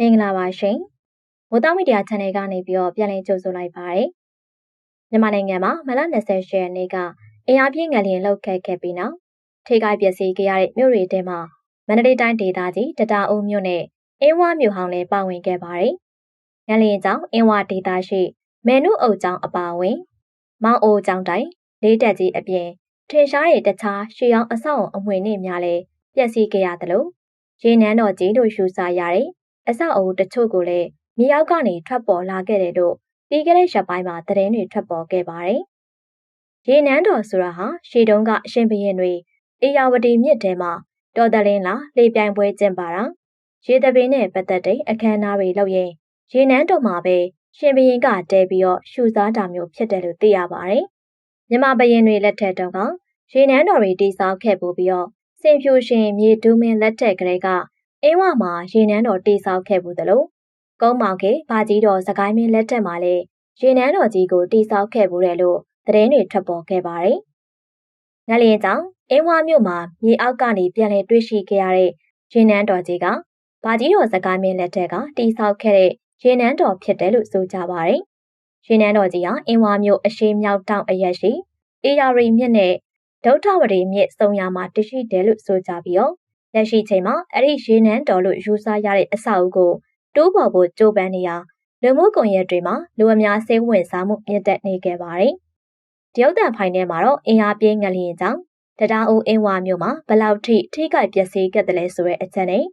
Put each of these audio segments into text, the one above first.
မင်္ဂလာပါရှင်။မိုးတောင်းမီဒီယာ channel ကနေပြီးတော့ပြန်လည်ကြိုဆိုလိုက်ပါရစေ။မြန်မာနိုင်ငံမှာမလ28ရက်နေ့ကအင်အားပြင်းငလျင်လှုပ်ခတ်ခဲ့ပြီးနောက်ထိခိုက်ပျက်စီးခဲ့ရတဲ့မြို့တွေထဲမှာမန္တလေးတိုင်းဒေသကြီးတတအုပ်မြို့နဲ့အင်းဝမြို့ဟောင်းလည်းပါဝင်ခဲ့ပါတယ်။ငလျင်ကြောင့်အင်းဝဒေသရှိမဲနုအုပ်ကျောင်းအပါအဝင် မောင်အိုကျောင်းတိုင်းလေးတက်ကြီးအပြင်ထင်ရှားတဲ့တခြားရွှေရောင်အဆောက်အုံအမွေနှင့်များလည်းပျက်စီးခဲ့ရသလိုရေနန်းတော်ကြီးတို့ရှူစားရတဲ့ အဆောက်အဦတချို့ကိုလည်းမြေအောက်ကနေထွက်ပေါ်လာခဲ့တယ်လို့ပြီးခဲ့တဲ့ရက်ပိုင်းမှာသတင်းတွေထွက်ပေါ်ခဲ့ပါတယ်။ရေနန်းတော်ဆိုတာဟာရှေတုံးကအရှင်ဘရင်တွေအေယာဝတီမြစ်ထဲမှာတော်တလင်းလာလေပြိုင်ပွဲကျင်းပါတာရေတပင်းနဲ့ပတ်သက်တဲ့အခမ်းအနားတွေလုပ်ရင်ရေနန်းတော်မှာပဲရှင်ဘရင်ကတဲပြီးတော့ရှူစားတာမျိုးဖြစ်တယ်လို့သိရပါတယ်။မြမဘရင်တွေလက်ထက်တုန်းကရေနန်းတော်တွေတည်ဆောက်ခဲ့ပို့ပြီးတော့စင်ဖြူရှင်မြေတူးမင်းလက်ထက်ကလေးက အင်းဝမှာရေနန်းတော်တိဆောက်ခဲ့ဘူးသလိုကုန်းမောင်ကေဘာကြီးတော်စကိုင်းမင်းလက်ထက်မှာလည်းရေနန်းတော်ကြီးကိုတိဆောက်ခဲ့ဘူးတယ်လို့သတင်းတွေထွက်ပေါ်ခဲ့ပါတယ်။ငလျင်ကြောင့်အင်းဝမြို့မှာမြေအောက်ကနေပြန်လည်တွေ့ရှိခဲ့ရတဲ့ရေနန်းတော်ကြီးကဘာကြီးတော်စကိုင်းမင်းလက်ထက်ကတိဆောက်ခဲ့တဲ့ရေနန်းတော်ဖြစ်တယ်လို့ဆိုကြပါတယ်။ရေနန်းတော်ကြီးဟာအင်းဝမြို့အရှိမြောက်တောင်အရက်ရှိအေယာရီမြစ်နဲ့ဒုဋ္ဌဝရီမြစ်စုံရမှာတရှိတယ်လို့ဆိုကြပြီးတော့ လက်ရှိချိန်မှာအဲ့ဒီရေနန်းတော်လို့ယူဆရတဲ့အဆောက်အဦကိုတိုးပေါ်ဖို့ကြိုးပမ်းနေရလူမှုကွန်ရက်တွေမှာလူအများစိတ်ဝင်စားမှုမြင့်တက်နေခဲ့ပါတယ်။တရုတ်တန်ဖိုင်ထဲမှာတော့အင်အားပြင်းငလျင်ကြောင့်တရားဦးအင်းဝါမြို့မှာဘလောက်ထိထိခိုက်ပျက်စီးခဲ့တယ်လဲဆိုတဲ့အချက်နဲ့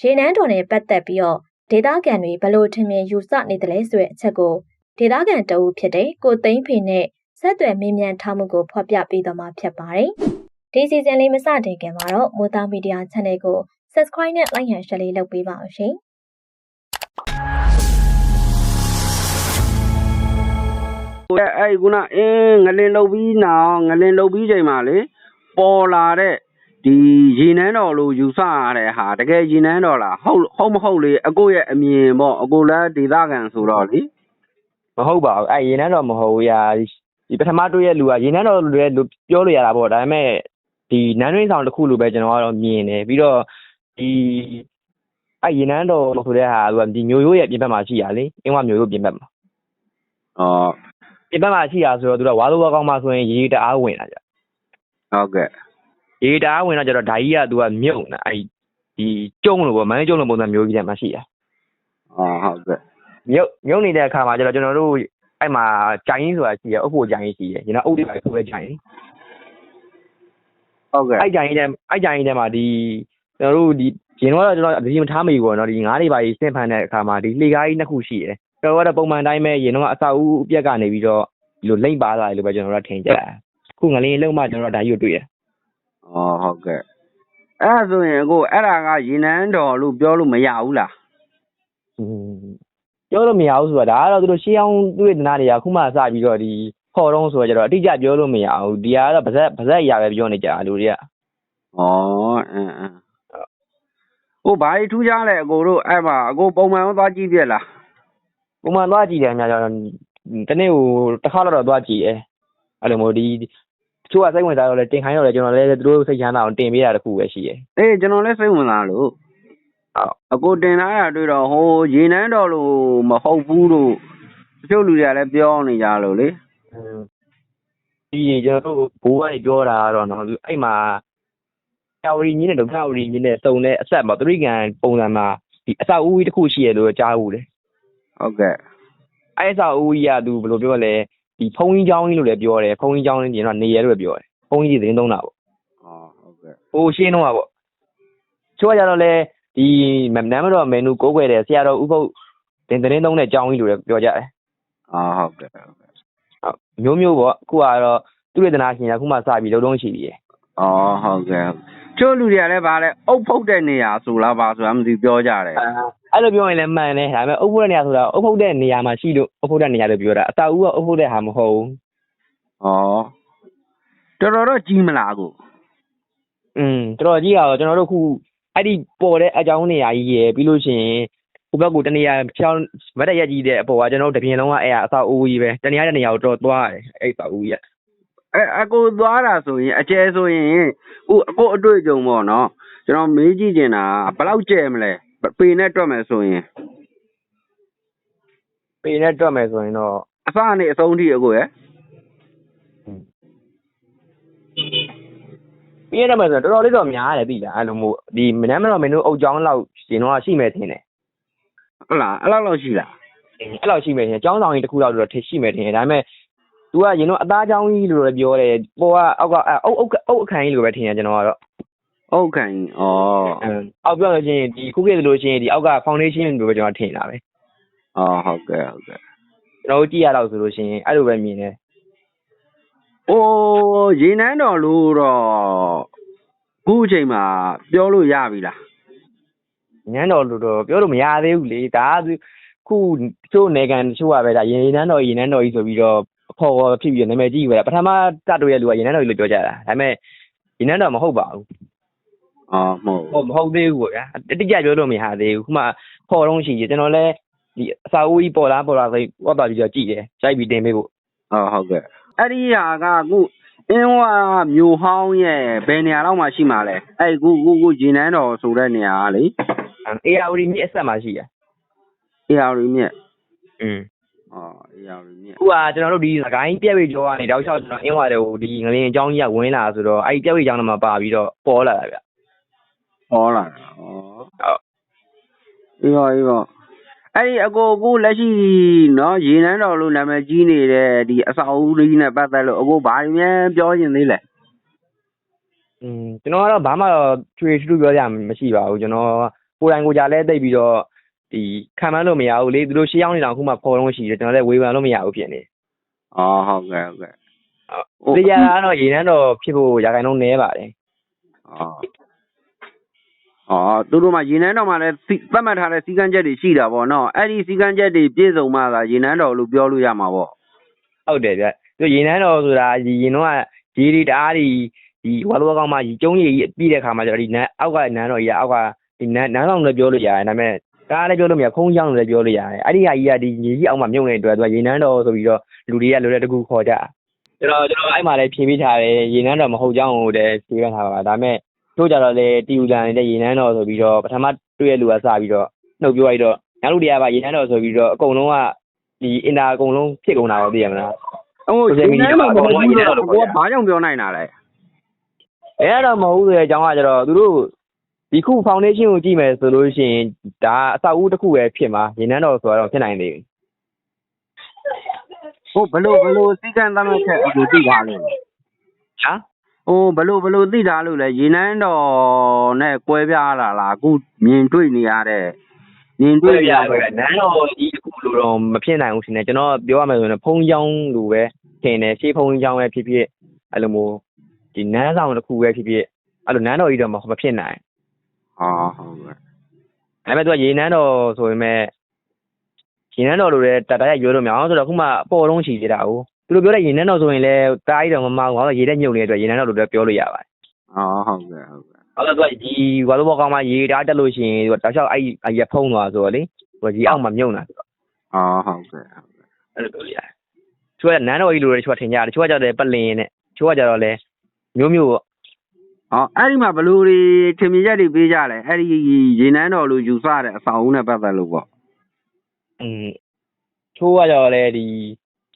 ရေနန်းတော်နဲ့ပတ်သက်ပြီးတော့ဒေသခံတွေဘလို့ထင်မြင်ယူဆနေတယ်လဲဆိုတဲ့အချက်ကိုဒေသခံတအုပ်ဖြစ်တဲ့ကိုသိန်းဖေနဲ့ဆက်သွယ်မေးမြန်းထားမှုကိုဖော်ပြပေးသွားမှာဖြစ်ပါတယ်။ ဒီစီဇန်လေးမစတင်ခင်မှာတော့မိုးသားမီဒီယာ channel ကို subscribe နဲ့ like ရန် share လေးလုပ်ပေးပါအောင်ရှင်။အဲ့အဲ့ခုနအင်းငလင်လုတ်ပြီးနောက်ငလင်လုတ်ပြီးချိန်မှာလေပေါ်လာတဲ့ဒီရေနန်းတော်လို့ယူဆရတဲ့ဟာတကယ်ရေနန်းတော်လားဟုတ်ဟုတ်မဟုတ်လေအကိုရဲ့အမြင်ပေါ့အကိုလည်းဒေသခံဆိုတော့လေမဟုတ်ပါဘူးအဲ့ရေနန်းတော်မဟုတ်ဘူးရာဒီပထမတွေ့ရဲ့လူကရေနန်းတော်လူရဲ့လူပြောလို့ရတာပေါ့ဒါပေမဲ့ ဒီနန်းတွင်းဆောင်တစ်ခုလိုပဲကျွန်တော်ကတော့မြင်တယ်ပြီးတော့ဒီအဲ့ရေနန်းတော်ဆိုတဲ့ဟာကဒီမျိုးရိုးရဲ့ပြင်ဘက်မှာရှိရလေအင်းဝမျိုးရိုးပြင်ဘက်မှာဩပြင်ဘက်မှာရှိရဆိုတော့သူကဝါလိုဝါကောင်းမှာဆိုရင်ရေတအားဝင်လာကြဟုတ်ကဲ့ရေတအားဝင်လာကြတော့ဓာကြီးကသူကမြုပ်နေအဲ့ဒီကျုံလို့ပေါ့မန်းကျုံလို့ပုံစံမျိုးကြီးတဲ့မှာရှိရဩဟုတ်ကဲ့မြုပ်မြုပ်နေတဲ့အခါမှာကျတော့ကျွန်တော်တို့အဲ့မှာဂျိုင်းဆိုတာရှိရအုပ်ဖို့ဂျိုင်းရှိရကျွန်တော်အုပ်တွေပါဆိုပဲဂျိုင်း ဟုတ်ကဲ့အဲ့ကြိုင်ထဲအဲ့ကြိုင်ထဲမှာဒီကျွန်တော်တို့ဒီရင်တော့ကျွန်တော်အဒီမထားမိဘူးပေါ့နော်ဒီငါးတွေပါကြီးစင့်ဖန်တဲ့အခါမှာဒီလှေကားကြီးနှစ်ခုရှိတယ်ကျွန်တော်ကတော့ပုံမှန်တိုင်းပဲရင်တော့အစာအုပ်အပြက်ကနေပြီးတော့ဒီလိုလိမ့်ပါလာတယ်လို့ပဲကျွန်တော်တို့ထင်ကြတယ်ခုငလင်းလုံးမှကျွန်တော်တို့ဒါကြီးကိုတွေ့ရဩဟုတ်ကဲ့အဲ့ဒါဆိုရင်အကိုအဲ့ဒါကရေနန်းတော်လို့ပြောလို့မရဘူးလားပြောလို့မရဘူးဆိုတာဒါကတော့သူတို့ရှေးအောင်သူ့ရဲ့ဒနာတွေကခုမှစပြီးတော့ဒီ ခေါ်တော့ဆိုတော့ကျတော့အတိအကျပြောလို့မရဘူးဒီကတော့ဗဇက်ဗဇက်အရာပဲပြောနေကြတာလူတွေကဩအင်းအင်းဟိုဘာကြီးထူးခြားလဲအကိုတို့အဲ့မှာအကိုပုံမှန်သွားကြည့်ပြက်လားပုံမှန်သွားကြည့်တယ်အများကျတော့တနေ့ကိုတစ်ခါတော့သွားကြည့်တယ်အဲ့လိုမျိုးဒီတချို့ကစိတ်ဝင်စားတော့လဲတင်ခိုင်းတော့လဲကျွန်တော်လည်းသူတို့စိတ်ချမ်းသာအောင်တင်ပေးတာတခုပဲရှိတယ်အေးကျွန်တော်လည်းစိတ်ဝင်စားလို့ဟုတ်အကိုတင်လာတာတွေ့တော့ဟိုရေနန်းတော်လို့မဟုတ်ဘူးလို့တချို့လူတွေကလည်းပြောနေကြလို့လေ ဒီကျွန်တော်တို့ဘိုးကနေပြောတာကတော့နော်အဲ့မှာတာဝရီကြီးနဲ့ဒုက္ခဝရီကြီးနဲ့စုံတဲ့အဆက်မှာသတိကံပုံစံမှာဒီအဆောက်အဦကြီးတစ်ခုရှိရလို့ကြားဘူးလေ ဟုတ်ကဲ့ အဲ့အဆောက်အဦကြီးကသူဘယ်လိုပြောလဲဒီဖုံကြီးเจ้าကြီးလို့လည်းပြောတယ်ဖုံကြီးเจ้าကြီးကျတော့နေရလို့လည်းပြောတယ်ဖုံကြီးသတင်းသုံးတာပေါ့ อ๋อဟုတ်ကဲ့ ဟိုရှင်းတော့ပါပေါ့ချိုးကြတော့လေဒီမနမ်းမတော်မင်းတို့ကိုးကွယ်တယ်ဆရာတော်ဥပုပ်တင်သတင်းသုံးတဲ့အကြောင်းကြီးလို့လည်းပြောကြတယ် อ๋อဟုတ်ကဲ့ဟုတ်ကဲ့ ဟုတ် မျိုးမျိုးပေါ့အခုကတော့သူရတနာရှင်ကအခုမှစပြီးလုံးလုံးရှိသေးတယ်။အော်ဟုတ်ကဲ့။ချို့လူတွေကလည်းဗာလဲအုပ်ဖုတ်တဲ့နေရာဆိုလားဗာဆိုတာမသိပြောကြတယ်အဲ့လိုပြောရင်လည်းမှန်တယ်ဒါပေမဲ့အုပ်ဖုတ်တဲ့နေရာဆိုတာအုပ်ဖုတ်တဲ့နေရာမှာရှိလို့အုပ်ဖုတ်တဲ့နေရာလို့ပြောတာအစာဦးကအုပ်ဖုတ်တဲ့ဟာမဟုတ်ဘူး။ဩတော်တော်တော့ကြီးမလားကို။อืมတော်တော်ကြီးကတော့ကျွန်တော်တို့ခုအဲ့ဒီပေါ်တဲ့အကြောင်းနေရာကြီးရယ်ပြီးလို့ရှိရင် ဘက်ကိုတနေရာဖြောင်းဗတ်တရက်ကြီးတဲ့အပေါ်ကကျွန်တော်တို့တပြင်းလုံးကအဲ့ဟာအဆောက်အဦကြီးပဲတနေရာတဲ့နေရာကိုတော့သွားတယ်အဲ့အဆောက်အဦကြီးကအဲအကိုသွားတာဆိုရင်အကျဲဆိုရင်ဥအကိုအတွေ့အကြုံပေါ့နော်ကျွန်တော်မေးကြည့်ချင်တာဘယ်လောက်ကျဲမလဲဘပေနဲ့တွက်မယ်ဆိုရင်ပေနဲ့တွက်မယ်ဆိုရင်တော့အစနဲ့အဆုံးထိအကိုရယ်ပြည့်ရမယ်ဆိုတော့တော်တော်လေးတော့များတယ်ပြီလားအဲ့လိုမျိုးဒီမနမ်းမတော်မင်းတို့အုတ်ချောင်းလောက်ရှင်တော့ရှိမယ်ထင်တယ် ဟုတ်လားအဲ့လောက်လောက်ရှိလားအဲ့လောက်ရှိမယ်ထင်တယ်ကျောင်းဆောင်ကြီးတစ်ခုလောက်တော့ထင်ရှိမယ်ထင်တယ်ဒါပေမဲ့ तू ကရင်တော့အသားချောင်းကြီးလို့လည်းပြောတယ်ပေါ်ကအောက်ကအဲ့အုတ်အုတ်အုတ်အခန်းကြီးလို့ပဲထင်တယ်ကျွန်တော်ကတော့ဟုတ်ကဲ့ဩအင်းအောက်ပြောလို့ရှိရင်ဒီခုခေတ်ဆိုလို့ရှိရင်ဒီအောက်က foundation လို့ပဲကျွန်တော်ထင်တာပဲဩဟုတ်ကဲ့ဟုတ်ကဲ့ကျွန်တော်တို့ကြည့်ရတော့ဆိုလို့ရှိရင်အဲ့လိုပဲမြင်တယ်အိုးရေနန်းတော်လို့တော့ခုအချိန်မှာပြောလို့ရပြီလား ညမ်းတော်လို့တော့ပြောလို့မရသေးဘူးလေဒါကခုတချို့နေကန်တချို့ကပဲဒါရေနန်းတော်ရေနန်းတော်ကြီးဆိုပြီးတော့ခေါ်ခေါ်ဖြစ်ပြီးတော့နာမည်ကြီးပဲပထမတတ်တို့ရဲ့လူကရေနန်းတော်ကြီးလို့ပြောကြတာဒါပေမဲ့ရေနန်းတော်မဟုတ်ပါဘူးဩမဟုတ်ဟုတ်မဟုတ်သေးဘူးပေါ့ဗျာအတိအကျပြောလို့မရသေးဘူးခုမှခေါ်တော့ရှိတယ်ကျွန်တော်လည်းဒီအစာအုပ်ကြီးပေါ်လာပေါ်လာဆိုဝတ်ပါပြီးတော့ကြည့်တယ်စိုက်ပြီးတင်ပေးဖို့ဩဟုတ်ကဲ့အဲ့ဒီဟာကခုအင်းဝါမြို့ဟောင်းရဲ့ဘယ်နေရာလောက်မှရှိမှာလဲအဲ့ခုခုခုရေနန်းတော်ဆိုတဲ့နေရာကလေ အေယာဝတီမြစ်အဆက်မှာရှိတယ် အေယာရီမြက် อืม ဩအေယာရီမြက် ခုကကျွန်တော်တို့ဒီစကိုင်းပြက်ဝေကျော်ကနေတောက်လျှောက်ကျွန်တော်အင်းဝါတွေကိုဒီငလင်အကြောင်းကြီးကဝင်လာဆိုတော့အဲ့ဒီပြက်ဝေကျောင်းထဲမှာပါပြီးတော့ပေါ်လာတာဗျ ဟောလာတာဩ ဟုတ် အေးပါအေးပါအဲ့ဒီအကိုအခုလက်ရှိနော်ရေနန်းတော်လို့နာမည်ကြီးနေတဲ့ဒီအစာအုပ်လေးနဲ့ပတ်သက်လို့အကိုဘာတွေများပြောရင်သေးလဲ อืมကျွန်တော်ကတော့ဘာမှတော့ချွေထူးထူးပြောရမရှိပါဘူးကျွန်တော် ကိုယ်တိုင်ကိုယ်ကြလဲတိတ်ပြီးတော့ဒီခံမှန်းလို့မရဘူးလေသူတို့ရှေးရောက်နေတော့အခုမှပေါ်တော့ရှိတယ်ကျွန်တော်လည်းဝေဖန်လို့မရဘူးဖြစ်နေဩဟုတ်ကဲ့ဟုတ်ကဲ့ဟုတ်တရားကတော့ရေနန်းတော်ဖြစ်ဖို့ရာခိုင်နှုန်းနည်းပါတယ်ဩဩသူတို့မှရေနန်းတော်မှာလည်းစီသတ်မှတ်ထားတဲ့စီကံချက်တွေရှိတာပေါ့နော်အဲ့ဒီစီကံချက်တွေပြည့်စုံမှသာရေနန်းတော်လို့ပြောလို့ရမှာပေါ့ဟုတ်တယ်ဗျသူရေနန်းတော်ဆိုတာဒီရင်တော့ကရေဒီတအားဒီဒီဝါလောကောင်မှဒီကျုံးရည်ကြီးပြီးတဲ့ခါမှာကျတော့ဒီနန်းအောက်ကနန်းတော်ကြီးကအောက်က ဒီနန်းနန်းဆောင်လည်းပြောလို့ရတယ်ဒါပေမဲ့ကားလည်းပြောလို့မရခုံးချောင်းလည်းပြောလို့ရတယ်အဲ့ဒီဟာကြီးကဒီညီကြီးအောက်မှာမြုပ်နေတဲ့အတွက်သူကရေနန်းတော်ဆိုပြီးတော့လူတွေကလိုတဲ့တကူခေါ်ကြကျွန်တော်ကျွန်တော်အဲ့မှာလည်းဖြေပေးထားတယ်ရေနန်းတော်မဟုတ်ကြောင်းကိုလည်းဖြေပေးထားပါဒါပေမဲ့တို့ကြတော့လေတီယူလန်နေတဲ့ရေနန်းတော်ဆိုပြီးတော့ပထမတွေ့ရလူကစပြီးတော့နှုတ်ပြောလိုက်တော့နောက်လူတွေကပါရေနန်းတော်ဆိုပြီးတော့အကုန်လုံးကဒီအင်တာအကုန်လုံးဖြစ်ကုန်တာတော့သိရမလားဟို social ရေ media နန်းတော်မဟုတ်ဘူးမှာတော့ကိုကဘာကြောင့်ပြောနိုင်တာလဲအဲ့ဒါတော့မဟုတ်ဘူးလေအကြောင်းကကျတော့သူတို့ ဒီခု foundation ကိုကြည့်မယ်ဆိုလို့ရှိရင်ဒါအဆောက်အဦတစ်ခုပဲဖြစ်မှာရေနန်းတော်ဆိုတော့ဖြစ်နိုင်သေးဘူးဟိုဘလို့ဘလို့စီကံသတ်မှတ်ချက်အကိုသိထားလို့ဟာဟိုဘလို့ဘလို့သိထားလို့လဲရေနန်းတော်နဲ့ကွဲပြားလာလားအခုမြင်တွေ့နေရတဲ့မြင်တွေ့တွေ့နေရရတတဲ့ယ်နန်းတော်ကြီးတစ်ခုလိုတော့မဖြစ်နိုင်ဘူးရှင်ကျွန်တော်ပြောရမယ်ဆိုရင်ဖုံးချောင်းလိုပဲထင်တယ်ရှေးဖုံးချောင်းပဲဖြစ်ဖြစ်အဲ့လိုမျိုးဒီနန်းဆောင်တစ်ခုပဲဖြစ်ဖြစ်အဲ့လိုနန်းတော်ကြီးတော့မဖြစ်နိုင် ဟောဟုတ်ကဲ့ဒါပေမဲ့သူကရေနန်းတော်ဆိုရင်မဲ့ရေနန်းတော်လိုလည်းတတရရွေးလို့မရအောင်ဆိုတော့ခုမှအပေါ်လုံးချီသေးတာကိုသူတို့ပြောတဲ့ရေနန်းတော်ဆိုရင်လည်းတားကြီးတော့မမအောင်တော့ရေတဲ့မြုပ်နေတဲ့အတွက်ရေနန်းတော်လိုလည်းပြောလို့ရပါတယ်ဟောဟုတ်ကဲ့ဟုတ်ကဲ့ဟုတ်တော့သူကဒီဝါလိုဘောကောင်မှရေတားတက်လို့ရှိရင်သူကတောက်လျှောက်အဲ့အရက်ဖုံးသွားဆိုတော့လေသူကရေအောက်မှာမြုပ်နေတာဆိုတော့ဟောဟုတ်ကဲ့ဟုတ်ကဲ့အဲ့လိုပြောလို့ရတယ်။ချိုးကနန်းတော်ကြီးလိုလည်းချိုးကထင်ကြတယ်ချိုးကကြတော့ပလင်းနဲ့ချိုးကကြတော့လေမျိုးမျိုးပေါ့ ဟောအဲ့ဒီမှာဘလို့တွေထင်မြင်ချက်တွေပေးကြလဲအဲ့ဒီရေနန်းတော်လို့ယူဆတဲ့အဆောင်အုံးနဲ့ပတ်သက်လို့ပေါ့။อืมချိုးကကြတော့လေဒီ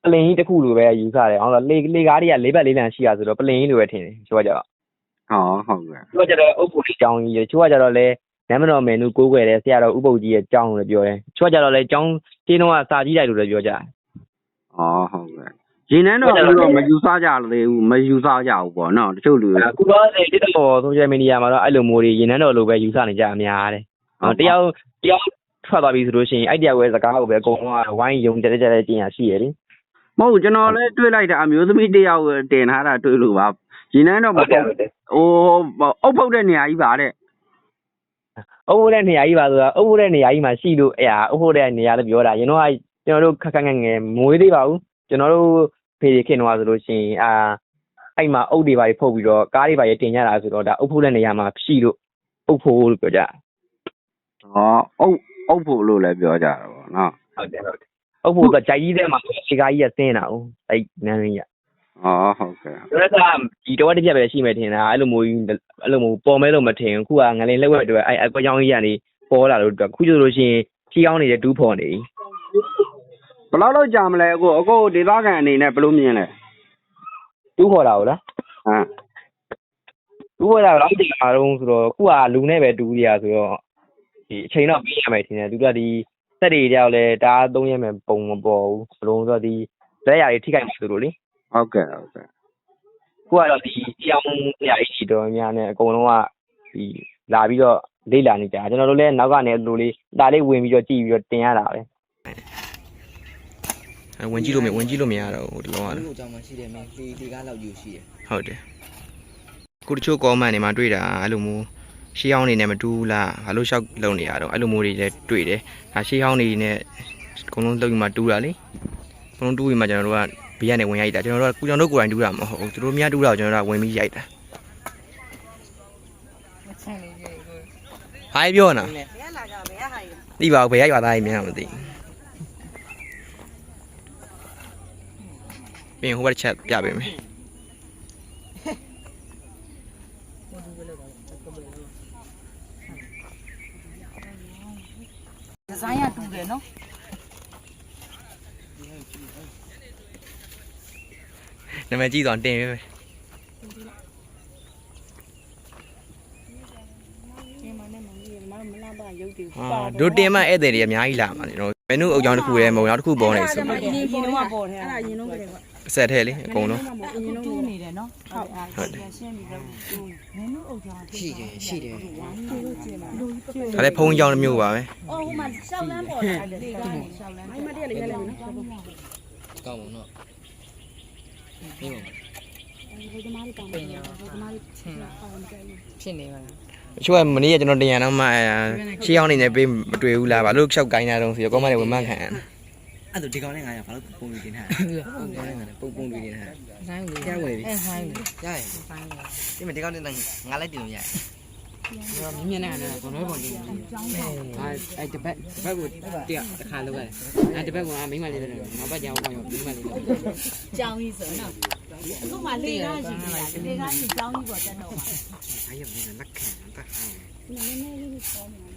ပလင်းကြီးတစ်ခုလိုပဲယူဆတယ်။အောင်တော့လေလေကားတွေကလေးဘက်လေးလံရှိရဆိုတော့ပလင်းကြီးလိုပဲထင်တယ်ချိုးကကြတော့ဟောဟုတ်ကဲ့ချိုးကကြတော့အုပ်ဖို့လေးကြောင်းကြီးချိုးကကြတော့လေနမ်းမတော်မယ်နုကိုးကွယ်တယ်ဆရာတော်ဥပုပ်ကြီးရဲ့ကြောင်းလို့ပြောတယ်။ချိုးကကြတော့လေကြောင်းတင်းတော့စာကြီးလိုက်လို့လည်းပြောကြတယ်ဟောဟုတ်ကဲ့ ရေနန်းတော်လို့တော့မယူဆကြသေးဘူးမယူဆကြဘူးပေါ့နော်တချို့လူတွေ။အခုတော့ဒီတက်တော့ social media မှာတော့အဲ့လိုမျိုးတွေရင်နှန်းတော်လိုပဲယူဆနေကြအများတယ်။ဟောတယောက်တယောက်ထွက်သွားပြီဆိုလို့ရှိရင်အဲ့တယောက်ရဲ့စကားကိုပဲအကုန်လုံးကဝိုင်းယုံကြတဲ့ကြတဲ့ကျင်ရရှိရလေမဟုတ်ဘူးကျွန်တော်လည်းတွေ့လိုက်တာအမျိုးသမီးတစ်ယောက်တင်ထားတာတွေ့လို့ပါရေနန်းတော်မဟုတ်ဟိုအုပ်ဖုတ်တဲ့နေရာကြီးပါတဲ့အုပ်ဖို့တဲ့နေရာကြီးပါဆိုတာအုပ်ဖို့တဲ့နေရာကြီးမှာရှိလို့အဲ့ဟာအုပ်ဖို့တဲ့နေရာလို့ပြောတာရင်တော့ကျွန်တော်တို့ခက်ခက်ငယ်ငယ်မွေးသေးပါဘူးကျွန်တော်တို့ ဖေးခင်တော့ဆိုလို့ရှိရင်အာအဲ့မှာအုပ်တွေပါဖုတ်ပြီးတော့ကားတွေပါရတင်ကြတာဆိုတော့ဒါအုပ်ဖို့တဲ့နေရာမှာရှိလို့အုပ်ဖို့လို့ပြောကြဟောအုပ်အုပ်ဖို့လို့လည်းပြောကြတာပေါ့နော်ဟုတ်တယ်ဟုတ်တယ်အုပ်ဖို့ကဂျိုင်ကြီးထဲမှာခြေကားကြီးကဆင်းတာဟုတ်အဲ့နန်းရင်းကြီးဟောဟုတ်ကဲ့ကျွန်တော်ကဒီတော့တစ်ပြက်ပဲရှိမယ်ထင်တာအဲ့လိုမျိုးကြီးအဲ့လိုမျိုးပေါ်မဲလို့မထင်ဘူးခုကငလင်လက်ဝက်တွေအဲ့အကွက်ကြောင်းကြီးကနေပေါ်လာလို့အတွက်ခုကျလို့ရှိရင်ချီအောင်နေတဲ့တူးဖော်နေပြီ ဘယ်လောက်လောက်ကြာမလဲအခုအခုဒေသခံအနေနဲ့ဘယ်လိုမြင်လဲတူးဖော်တာဟုတ်လားဟမ်တူးဖော်တာဘယ်လောက်ကြာတော့ဆိုတော့ခုကလူနဲ့ပဲတူးရဆိုတော့ဒီအချိန်တော့ပြီးရမယ်ထင်တယ်သူကဒီစက်တွေကြောက်လဲတားသုံးရမယ်ပုံမပေါ်ဘူးဘလုံးဆိုတော့ဒီလက်ရည်ထိခိုက်နေသူတို့လေဟုတ်ကဲ့ဟုတ်ကဲ့ခုကတော့ဒီကြောင်ရည်ရှိတော်များနဲ့အကုန်လုံးကဒီလာပြီးတော့လေ့လာနေကြတာကျွန်တော်တို့လည်းနောက်ကနေလူလေးဒါလေးဝင်ပြီးတော့ကြည့်ပြီးတော့တင်ရတာပဲ အဲဝင်ကြည့်လို့မဝင်ကြည့်လို့မရတော့ဘူးဒီလုံးကလူကြောင်မှရှိတယ်မင်းဒီဒီကားလောက်ယူရှိတယ်ဟုတ်တယ်ကိုတချို့ကောမန့်တွေမှာတွေ့တာအဲ့လိုမျိုးရှေးဟောင်းနေနဲ့မတူဘူးလားဘာလို့ရှောက်လုံနေရတော့အဲ့လိုမျိုးတွေလည်းတွေ့တယ်ဒါရှေးဟောင်းနေနဲ့အကုန်လုံးလုံပြီးမှတူတာလေအကုန်လုံးတူပြီးမှကျွန်တော်တို့ကဘေးကနေဝင်ရိုက်တာကျွန်တော်တို့ကကုကြောင်တို့ကိုယ်တိုင်တူတာမဟုတ်ဘူးသူတို့များတူတာကိုကျွန်တော်တို့ကဝင်ပြီးရိုက်တာဟိုင်းပြောနာတိပါဘယ်ရိုက်ပါသားကြီးများမသိ ပြင်ဟိုဘက်ချက်ပြပေးမယ်ဒီဇိုင်းကတူတယ်နော်နာမည်ကြည့်တော့တင်ပေးမယ်ဒီမှာနဲ့မကြီးမမလာပါရုပ်တွေအာတို့တင်မှဧည့်သည်တွေအများကြီးလာမှာလေနော်မင်းတို့အုပ်ကြောင်းတစ်ခုတည်းမဟုတ်နောက်တစ်ခုပေါ်နေဆိုအရင်ရင်တော့ပေါ်တယ်အဲ့ဒါရင်တော့ကလေးက အဆက်ထဲလေအကုန်လုံးအရင်တူးနေတယ်နော်ဟုတ်ဟုတ်တယ်ရှင်းပြီးတော့မင်းတို့အုပ်ချောင်းရှိတယ်ရှိတယ်လူကျင်လာလူကျင်ဒါလည်းဖုံးကြောင်းတစ်မျိုးပါပဲအော်ဟိုမှာရှောက်လန်းပေါ်တယ်လေကနေရှောက်လန်းမိုင်းမတည့်လည်းရလည်းနော်ကောင်းပါတော့မင်းဒီသမားတွေတောင်းတယ်ဒီသမားတွေချင်းလာဖြစ်နေပါလားအချို့ကမနေ့ကကျွန်တော်တင်ရတော့မှရှေးအောင်နေနေပေးမတွေ့ဘူးလားဘာလို့ရှောက်ကိုင်းတာတုံးဆိုတော့ကောမန့်တွေဝင်မှခံရ အဲ့ဒါဒီကောင်နဲ့ငါရဘာလို့ပုံပြီးတင်ထားလဲပုံကောင်နဲ့ငါပုံပုံပြီးတင်ထားဆိုင်ဝင်ကြားဝင်ပြီအဲဆိုင်ဝင်ရရဆိုင်ဝင်ဒီမှာဒီကောင်နဲ့ငါလိုက်တင်လို့ရတယ်မြင်မြင်နေတာကဘယ်လိုပုံလေးလဲအဲအဲတပတ်ဘက်ကိုတရားတစ်ခါလောက်ရတယ်အဲတပတ်ကမိမလေးတယ်နောက်ပတ်ကြောင်ကမိမလေးတယ်ကြောင်းကြီးဆိုနော်အခုမှလေကားရှိနေတာလေကားရှိကြောင်းကြီးပေါ်တက်တော့ပါအဲရမင်းလက်ခံတတ်ဟောနည်းနည်းလေးပေါ်နေ